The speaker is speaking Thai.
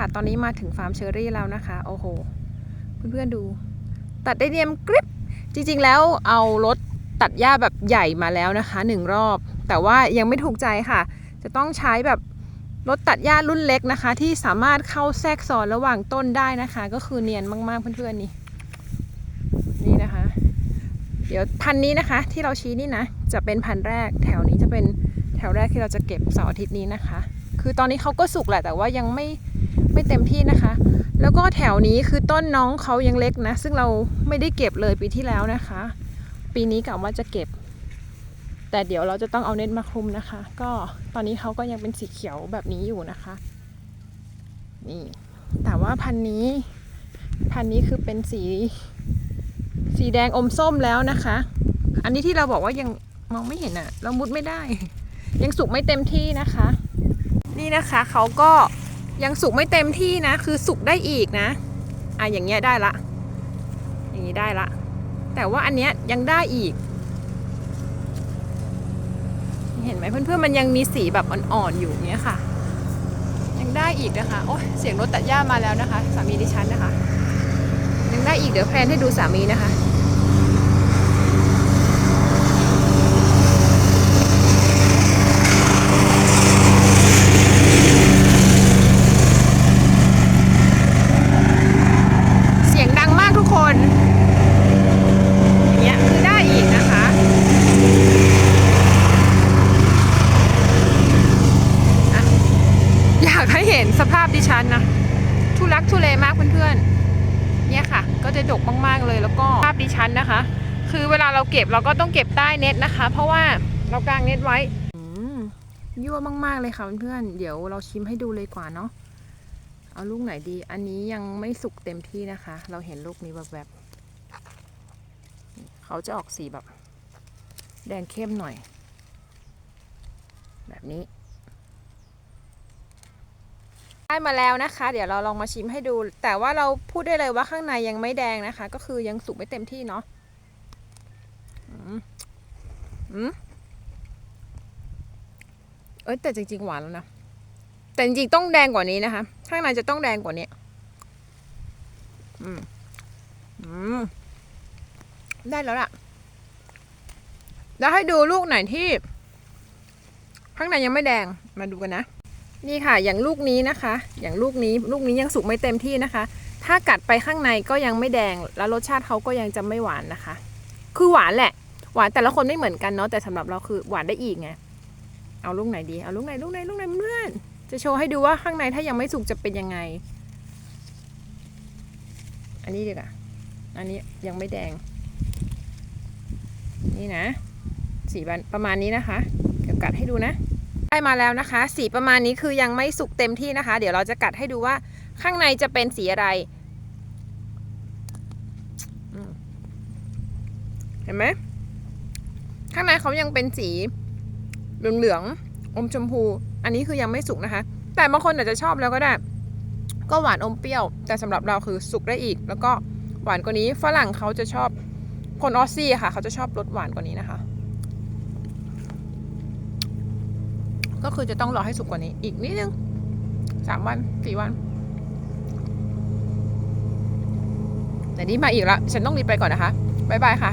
ค่ะ ตอนนี้มาถึงฟาร์มเชอรี่แล้วนะคะ โอ้โห เพื่อนๆดู ตัดได้เนียมกริบ จริงๆแล้วเอารถตัดหญ้าแบบใหญ่มาแล้วนะคะหนึ่งรอบ แต่ว่ายังไม่ถูกใจค่ะ จะต้องใช้แบบรถตัดหญ้ารุ่นเล็กนะคะ ที่สามารถเข้าแทรกซ้อนระหว่างต้นได้นะคะ ก็คือเนียนมากๆเพื่อนๆนี่ นี่นะคะ เดี๋ยวพันนี้นะคะ ที่เราชี้นี่นะ จะเป็นพันแรก แถวนี้จะเป็นแถวแรกที่เราจะเก็บเสาร์อาทิตย์นี้นะคะ คือตอนนี้เขาก็สุกแหละแต่ว่ายังไม่ ไม่เต็มที่นะคะ แล้วก็แถวนี้คือต้นน้องเขายังเล็กนะ ซึ่งเราไม่ได้เก็บเลยปีที่แล้วนะคะ ปีนี้กะว่าจะเก็บ แต่เดี๋ยวเราจะต้องเอาเน็ตมาคลุมนะคะ ก็ตอนนี้เขาก็ยังเป็นสีเขียวแบบนี้อยู่นะคะนี่แต่ว่าพันนี้ พันนี้คือเป็นสี สีแดงอมส้มแล้วนะคะ อันนี้ที่เราบอกว่ายังมองไม่เห็นอะเรามุดไม่ได้ ยังสุกไม่เต็มที่นะคะ นี่นะคะเขาก็ ยังสุกไม่เต็มที่นะ คือสุกได้อีกนะอะอย่างเงี้ยได้ละ อย่างนี้ได้ละ แต่ว่าอันเนี้ยยังได้อีก เห็นไหมเพื่อนๆมันยังมีสีแบบอ่อนๆอยู่เนี้ยค่ะ ยังได้อีกนะคะโอ้เสียงรถตัดหญ้ามาแล้วนะคะ สามีดิฉันนะคะ ยังได้อีกเดี๋ยวแพลนให้ดูสามีนะคะ เสียงดังมากทุกคน อย่างเงี้ยคือได้อีกนะคะอะอยากให้เห็นสภาพดิฉันนะทุลักทุเลมากเพื่อนๆ เนี่ยค่ะ ก็จะดกมากๆเลยแล้วก็ภาพดิฉันนะคะ คือเวลาเราเก็บเราก็ต้องเก็บใต้เน็ตนะคะ เพราะว่าเรากางเน็ตไว้ยั่วมากๆเลยค่ะเพื่อนๆเดี๋ยวเราชิมให้ดูเลยกว่าเนาะเอาลูกไหนดี อันนี้ยังไม่สุกเต็มที่นะคะ เราเห็นลูกนี้แบบๆเขาจะออกสีแบบ แดงเข้มหน่อย แบบนี้ ได้มาแล้วนะคะ เดี๋ยวเราลองมาชิมให้ดู แต่ว่าเราพูดได้เลยว่าข้างในยังไม่แดงนะคะ ก็คือยังสุกไม่เต็มที่เนาะอืมเอ้ยแต่จริงๆหวานแล้วนะ แต่จริงๆต้องแดงกว่านี้นะคะ ข้างในจะต้องแดงกว่านี้ อืม อืม ได้แล้วล่ะ แล้วให้ดูลูกไหนที่ ข้างในยังไม่แดง มาดูกันนะ นี่ค่ะ อย่างลูกนี้นะคะ อย่างลูกนี้ลูกนี้ยังสุกไม่เต็มที่นะคะ ถ้ากัดไปข้างในก็ยังไม่แดง แล้วรสชาติเขาก็ยังจะไม่หวานนะคะ คือหวานแหละ หวานแต่ละคนไม่เหมือนกันเนาะแต่สำหรับเราคือหวานได้อีกไงเอาลูกไหนดีเอาลูกไหนลูกไหนลูกไหนเพื่อนจะโชว์ให้ดูว่าข้างในถ้ายังไม่สุกจะเป็นยังไง อันนี้ดีกว่าอันนี้ยังไม่แดง นี่นะ สีประมาณนี้นะคะ เดี๋ยวกัดให้ดูนะ ได้มาแล้วนะคะ สีประมาณนี้คือยังไม่สุกเต็มที่นะคะ เดี๋ยวเราจะกัดให้ดูว่าข้างในจะเป็นสีอะไร เห็นไหมข้างในเขายังเป็นสีเหลืองๆอมชมพู อันนี้คือยังไม่สุกนะคะ แต่บางคนอาจจะชอบแล้วก็ได้ ก็หวานอมเปรี้ยว แต่สำหรับเราคือสุกได้อีก แล้วก็หวานกว่านี้ฝรั่งเขาจะชอบคนออสซี่ค่ะ เขาจะชอบรสหวานกว่านี้นะคะ ก็คือจะต้องรอให้สุกกว่านี้ อีกนิดนึงสามวันสี่วัน แต่นี่มาอีกแล้วฉันต้องรีบไปก่อนนะคะ บ๊ายบายค่ะ